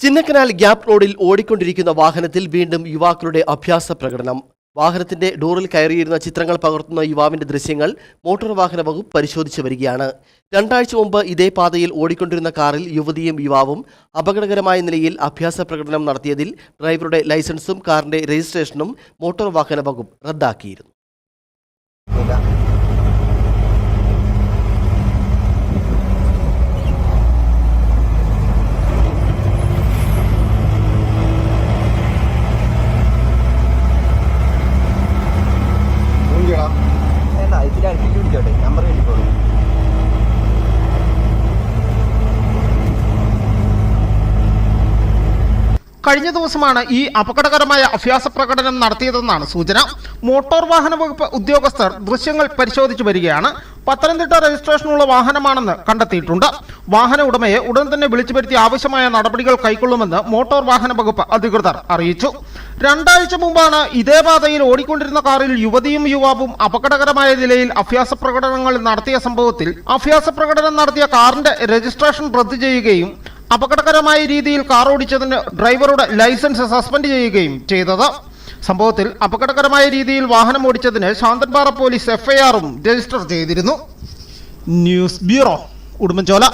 Chinnakanal gap റോഡിൽ ഓടിക്കൊണ്ടിരിക്കുന്ന വാഹനത്തിൽ വീണ്ടും യുവാക്കളുടെ അഭ്യാസ പ്രകടനം. വാഹനത്തിന്റെ ഡോറിൽ കയറിയിരുന്ന ചിത്രങ്ങൾ പകർത്തുന്ന യുവാവിന്റെ ദൃശ്യങ്ങൾ മോട്ടോർ വാഹന വകുപ്പ് പരിശോധിച്ചു വരികയാണ്. രണ്ടാഴ്ച മുമ്പ് ഇതേ പാതയിൽ ഓടിക്കൊണ്ടിരുന്ന കാറിൽ യുവതിയും യുവാവും അപകടകരമായ നിലയിൽ അഭ്യാസ പ്രകടനം നടത്തിയതിൽ ഡ്രൈവറുടെ ലൈസൻസും കാറിന്റെ രജിസ്ട്രേഷനും മോട്ടോർ വാഹന വകുപ്പ് റദ്ദാക്കിയിരുന്നു വേണ്ട പിടിച്ചോട്ടെ നമ്പർ കിട്ടിക്കോളൂ കഴിഞ്ഞ ദിവസമാണ് ഈ അപകടകരമായ അഭ്യാസ പ്രകടനം നടത്തിയതെന്നാണ് സൂചന. മോട്ടോർ വാഹന വകുപ്പ് ഉദ്യോഗസ്ഥർ ദൃശ്യങ്ങൾ പരിശോധിച്ചു വരികയാണ്. പത്തനംതിട്ട രജിസ്ട്രേഷനുള്ള വാഹനമാണെന്ന് കണ്ടെത്തിയിട്ടുണ്ട്. വാഹന ഉടമയെ ഉടൻ തന്നെ വിളിച്ചു വരുത്തി ആവശ്യമായ നടപടികൾ കൈക്കൊള്ളുമെന്ന് മോട്ടോർ വാഹന വകുപ്പ് അധികൃതർ അറിയിച്ചു. രണ്ടാഴ്ച മുമ്പാണ് ഇതേ പാതയിൽ ഓടിക്കൊണ്ടിരുന്ന കാറിൽ യുവതിയും യുവാവും അപകടകരമായ നിലയിൽ അഭ്യാസ പ്രകടനങ്ങൾ നടത്തിയ സംഭവത്തിൽ അഭ്യാസ പ്രകടനം നടത്തിയ കാറിന്റെ രജിസ്ട്രേഷൻ റദ്ദു ചെയ്യുകയും അപകടകരമായ രീതിയിൽ കാർ ഓടിച്ചതിന് ഡ്രൈവറുടെ ലൈസൻസ് സസ്പെൻഡ് ചെയ്യുകയും ചെയ്തത്. സംഭവത്തിൽ അപകടകരമായ രീതിയിൽ വാഹനം ഓടിച്ചതിന് ശാന്തൻപാറ പോലീസ് എഫ്ഐആറും രജിസ്റ്റർ ചെയ്തിരുന്നു. News bureau Udumbanchola.